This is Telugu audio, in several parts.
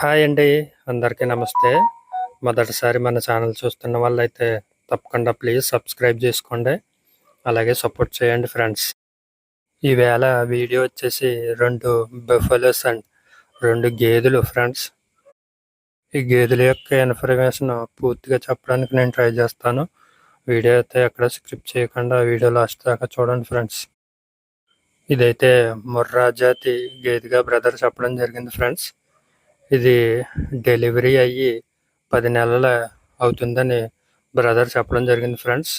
హాయ్ అండి. అందరికీ నమస్తే. మొదటిసారి మన ఛానల్ చూస్తున్న వాళ్ళైతే తప్పకుండా ప్లీజ్ సబ్స్క్రైబ్ చేసుకోండి. అలాగే సపోర్ట్ చేయండి ఫ్రెండ్స్. ఈవేళ వీడియో వచ్చేసి రెండు బఫెలోస్ అండ్ రెండు గేదెలు ఫ్రెండ్స్. ఈ గేదెల యొక్క ఇన్ఫర్మేషన్ పూర్తిగా చెప్పడానికి నేను ట్రై చేస్తాను. వీడియో అయితే ఎక్కడ స్క్రిప్ట్ చేయకుండా వీడియో లాస్ట్ దాకా చూడండి ఫ్రెండ్స్. ఇదైతే ముర్రా జాతి గేదెగా బ్రదర్ చెప్పడం జరిగింది ఫ్రెండ్స్. ఇది డెలివరీ అయ్యి పది నెలల అవుతుందని బ్రదర్ చెప్పడం జరిగింది ఫ్రెండ్స్.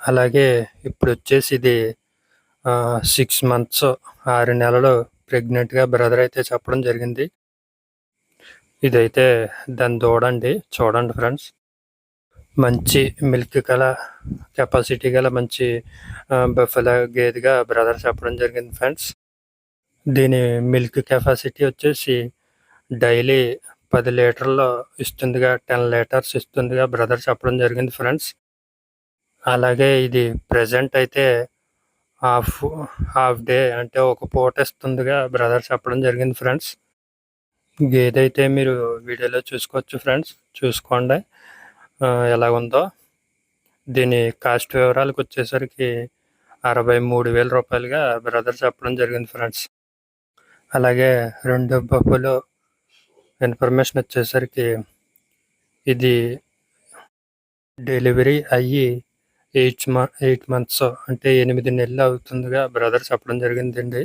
అలాగే ఇప్పుడు వచ్చేసి ఇది సిక్స్ మంత్స్ ఆరు నెలలు ప్రెగ్నెంట్గా బ్రదర్ అయితే చెప్పడం జరిగింది. ఇదైతే దాని దూడండి చూడండి ఫ్రెండ్స్. మంచి మిల్క్ గల కెపాసిటీ గల మంచి బఫెల గేదెగా బ్రదర్ చెప్పడం జరిగింది ఫ్రెండ్స్. దీని మిల్క్ కెపాసిటీ వచ్చేసి డైలీ పది లీటర్లు ఇస్తుందిగా టెన్ లీటర్స్ ఇస్తుందిగా బ్రదర్ చెప్పడం జరిగింది ఫ్రెండ్స్. అలాగే ఇది ప్రజెంట్ అయితే హాఫ్ హాఫ్ డే అంటే ఒక పూట ఇస్తుందిగా బ్రదర్ చెప్పడం జరిగింది ఫ్రెండ్స్. గేదె అయితే మీరు వీడియోలో చూసుకోవచ్చు ఫ్రెండ్స్ చూసుకోండి. ఎలా ఉందో దీని కాస్ట్ వివరాలకు వచ్చేసరికి అరవై మూడు వేల రూపాయలుగా బ్రదర్ చెప్పడం జరిగింది ఫ్రెండ్స్. అలాగే రెండు బొబ్బులు ఇన్ఫర్మేషన్ వచ్చేసరికి ఇది డెలివరీ అయ్యి ఎయిట్ మంత్ ఎయిట్ మంత్స్ అంటే ఎనిమిది నెలలు అవుతుందిగా బ్రదర్ చెప్పడం జరిగిందండి.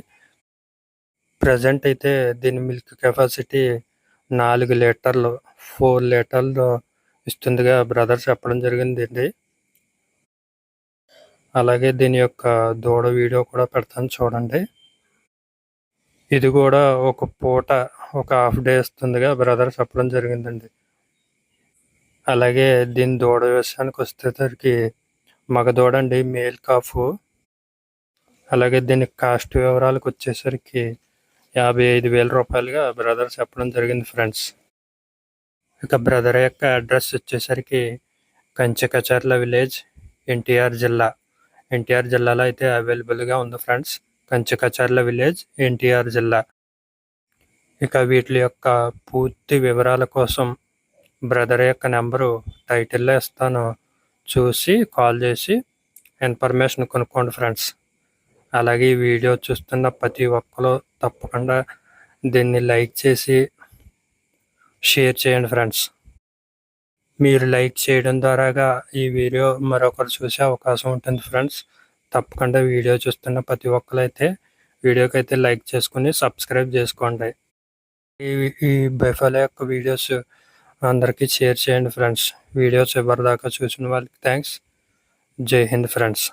ప్రజెంట్ అయితే దీని మిల్క్ కెపాసిటీ నాలుగు లీటర్లు ఫోర్ లీటర్లు ఇస్తుందిగా బ్రదర్ చెప్పడం జరిగిందండి. అలాగే దీని యొక్క దూడ వీడియో కూడా పెడతాను చూడండి. ఇది కూడా ఒక పూట ఒక హాఫ్ డే ఇస్తుందిగా బ్రదర్ చెప్పడం జరిగిందండి. అలాగే దీని దూడ విషయానికి వచ్చేసరికి మగ దూడ అండి మేల్ కాఫ్. అలాగే దీని కాస్ట్ వివరాలకు వచ్చేసరికి యాభై ఐదు వేల రూపాయలుగా బ్రదర్ చెప్పడం జరిగింది ఫ్రెండ్స్. ఇక బ్రదర్ యొక్క అడ్రస్ వచ్చేసరికి కంచెకచర్ల విలేజ్ ఎన్టీఆర్ జిల్లా. ఎన్టీఆర్ జిల్లాలో అయితే అవైలబుల్గా ఉంది ఫ్రెండ్స్. కంచెకచర్ల విలేజ్ ఎన్టీఆర్ జిల్లా. ఇక వీటి యొక్క పూర్తి వివరాల కోసం బ్రదర్ యొక్క నెంబరు టైటిల్లో ఇస్తాను. చూసి కాల్ చేసి ఇన్ఫర్మేషన్ కొనుక్కోండి ఫ్రెండ్స్. అలాగే ఈ వీడియో చూస్తున్న ప్రతి ఒక్కరు తప్పకుండా దీన్ని లైక్ చేసి షేర్ చేయండి ఫ్రెండ్స్. మీరు లైక్ చేయడం ద్వారాగా ఈ వీడియో మరొకరు చూసే అవకాశం ఉంటుంది ఫ్రెండ్స్. తప్పకుండా వీడియో చూస్తున్న ప్రతి ఒక్కరు అయితే వీడియోకి అయితే లైక్ చేసుకుని సబ్స్క్రైబ్ చేసుకోండి. ఈ ఈ బైఫాల యొక్క వీడియోస్ అందరికీ షేర్ చేయండి ఫ్రెండ్స్. వీడియోస్ ఎవరిదాకా చూసిన వాళ్ళకి థ్యాంక్స్ జై హింద్ ఫ్రెండ్స్.